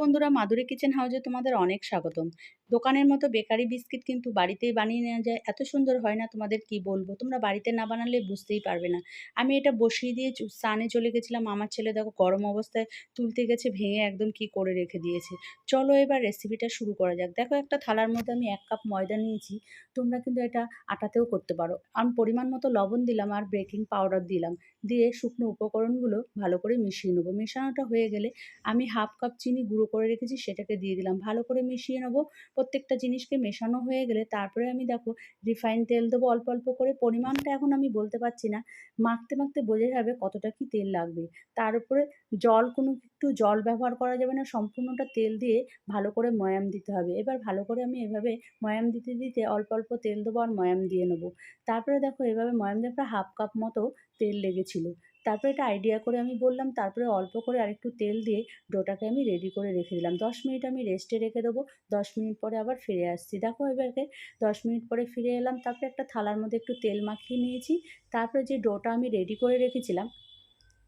বন্ধুরা, মাধুরী কিচেন হাউজে তোমাদের অনেক স্বাগতম। দোকানের মতো বেকারি বিস্কিট কিন্তু বাড়িতেই বানিয়ে নেওয়া যায়। এত সুন্দর হয় না তোমাদের কি বলব? তোমরা বাড়িতে না বানালে বুঝতেই পারবে না। আমি এটা বসিয়ে দিয়ে স্নানে চলে গেছিলাম। আমার ছেলে দেখো গরম অবস্থায় তুলতে গেছে, ভেঙে একদম কি করে রেখে দিয়েছে। চলো এবার রেসিপিটা শুরু করা যাক। দেখো একটা থালার মধ্যে আমি এক কাপ ময়দা নিয়েছি। তোমরা কিন্তু এটা আটাতেও করতে পারো। আমি পরিমাণ মতো লবণ দিলাম আর বেকিং পাউডার দিলাম। দিয়ে শুকনো উপকরণগুলো ভালো করে মিশিয়ে নেব। মেশানোটা হয়ে গেলে আমি হাফ কাপ চিনি গুঁড়ো করে রেখেছি সেটাকে দিয়ে দিলাম। ভালো করে মিশিয়ে নেব। প্রত্যেকটা জিনিসকে মেশানো হয়ে গেলে তারপরে আমি দেখো রিফাইন তেল দেবো। অল্প অল্প করে পরিমাণটা এখন আমি বলতে পারছি না। মাখতে মাখতে বোঝা যাবে কতটা কি তেল লাগবে। তার উপরে জল, কোনো একটু জল ব্যবহার করা যাবে না। সম্পূর্ণটা তেল দিয়ে ভালো করে ময়াম দিতে হবে। এবার ভালো করে আমি এভাবে ময়াম দিতে দিতে অল্প অল্প তেল দেবো আর ময়াম দিয়ে নেব। তারপরে দেখো এভাবে ময়াম দিয়ে হাফ কাপ মতো তেল লেগেছিলো। তারপরে এটা আইডিয়া করে আমি বললাম, তারপরে অল্প করে আরেকটু তেল দিয়ে ডোটাকে আমি রেডি করে রেখে দিলাম। দশ মিনিট আমি রেস্টে রেখে দেবো। দশ মিনিট পরে আবার ফিরে আসছি। দেখো এবারকে দশ মিনিট পরে ফিরে এলাম, তারপরে একটা থালার মধ্যে একটু তেল মাখিয়ে নিয়েছি। তারপরে যে ডোটা আমি রেডি করে রেখেছিলাম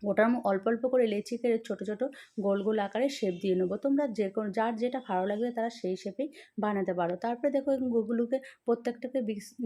ওটার অল্প অল্প করে লেচি করে ছোটো ছোটো গোল গোল আকারে শেপ দিয়ে নেব। তোমরা যে কোনো, যার যেটা ভালো লাগবে তারা সেই শেপেই বানাতে পারো। তারপরে দেখো ওগুলোকে প্রত্যেকটাকে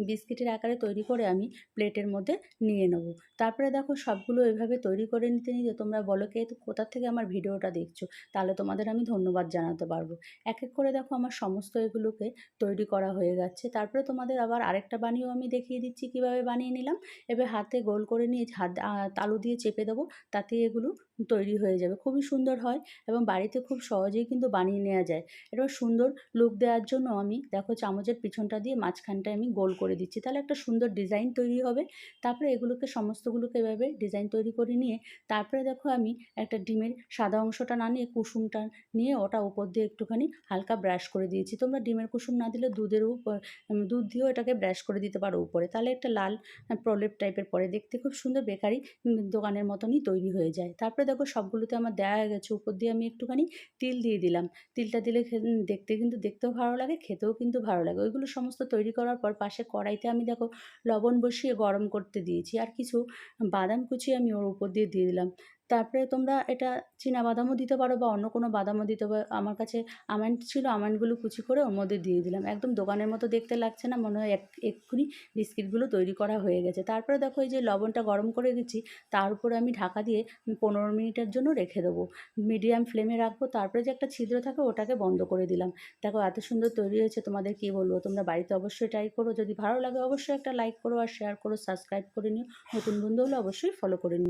বিস্কিটের আকারে তৈরি করে আমি প্লেটের মধ্যে নিয়ে নেব। তারপরে দেখো সবগুলো এভাবে তৈরি করে নিতে নিতে তোমরা বলো কে কোথার থেকে আমার ভিডিওটা দেখছ, তাহলে তোমাদের আমি ধন্যবাদ জানাতে পারব। এক এক করে দেখো আমার সমস্ত এগুলোকে তৈরি করা হয়ে যাচ্ছে তারপরে তোমাদের আবার আরেকটা বানিয়েও আমি দেখিয়ে দিচ্ছি কীভাবে বানিয়ে নিলাম। এবার হাতে গোল করে নিয়ে হাত তালু দিয়ে চেপে দেবো। তাতে এগুলো তৈরি হয়ে যাবে। খুবই সুন্দর হয় এবং বাড়িতে খুব সহজেই কিন্তু বানিয়ে নেওয়া যায়। এবার সুন্দর লুক দেওয়ার জন্য আমি দেখো চামচের পিছনটা দিয়ে মাঝখানটায় আমি গোল করে দিচ্ছি। তাহলে একটা সুন্দর ডিজাইন তৈরি হবে। তারপরে এগুলোকে সমস্তগুলোকে এভাবে ডিজাইন তৈরি করে নিয়ে তারপরে দেখো আমি একটা ডিমের সাদা অংশটা না নিয়ে কুসুমটা নিয়ে ওটা উপর দিয়ে একটুখানি হালকা ব্রাশ করে দিয়েছি। তোমরা ডিমের কুসুম না দিলে দুধের উপর দুধ দিয়েও এটাকে ব্রাশ করে দিতে পারো উপরে। তাহলে একটা লাল প্রলেপ টাইপের পরে দেখতে খুব সুন্দর বেকারি দোকানের মতনই তৈরি হয়ে যায়। তারপরে দেখো সবগুলোতে আমার দেওয়া হয়ে গেছে। উপর দিয়ে আমি একটুখানি তিল দিয়ে দিলাম। তিলটা দিলে দেখতে কিন্তু, দেখতেও ভালো লাগে, খেতেও কিন্তু ভালো লাগে। ওইগুলো সমস্ত তৈরি করার পর পাশে কড়াইতে আমি দেখো লবণ বসিয়ে গরম করতে দিয়েছি। আর কিছু বাদাম কুচি আমি ওর উপর দিয়ে দিয়ে দিলাম। তারপরে তোমরা এটা চীনা বাদামও দিতে পারো বা অন্য কোনো বাদামও দিতে পারো। আমার কাছে আমন্ড ছিল, আমন্ডগুলো কুচি করে ওর মধ্যে দিয়ে দিলাম। একদম দোকানের মতো দেখতে লাগছে না, মনে হয় এক, এক্ষুনি বিস্কিটগুলো তৈরি করা হয়ে গেছে। তারপরে দেখো এই যে লবণটা গরম করে দিচ্ছি, তার উপরে আমি ঢাকা দিয়ে পনেরো মিনিটের জন্য রেখে দেবো। মিডিয়াম ফ্লেমে রাখব, তারপরে যে একটা ছিদ্র থাকে ওটাকে বন্ধ করে দিলাম। দেখো এত সুন্দর তৈরি হয়েছে, তোমাদের কী বলব? তোমরা বাড়িতে অবশ্যই ট্রাই করো, যদি ভালো লাগে অবশ্যই একটা লাইক করো আর শেয়ার করো সাবস্ক্রাইব করে নিও। নতুন বন্ধু হলে অবশ্যই ফলো করে নিও।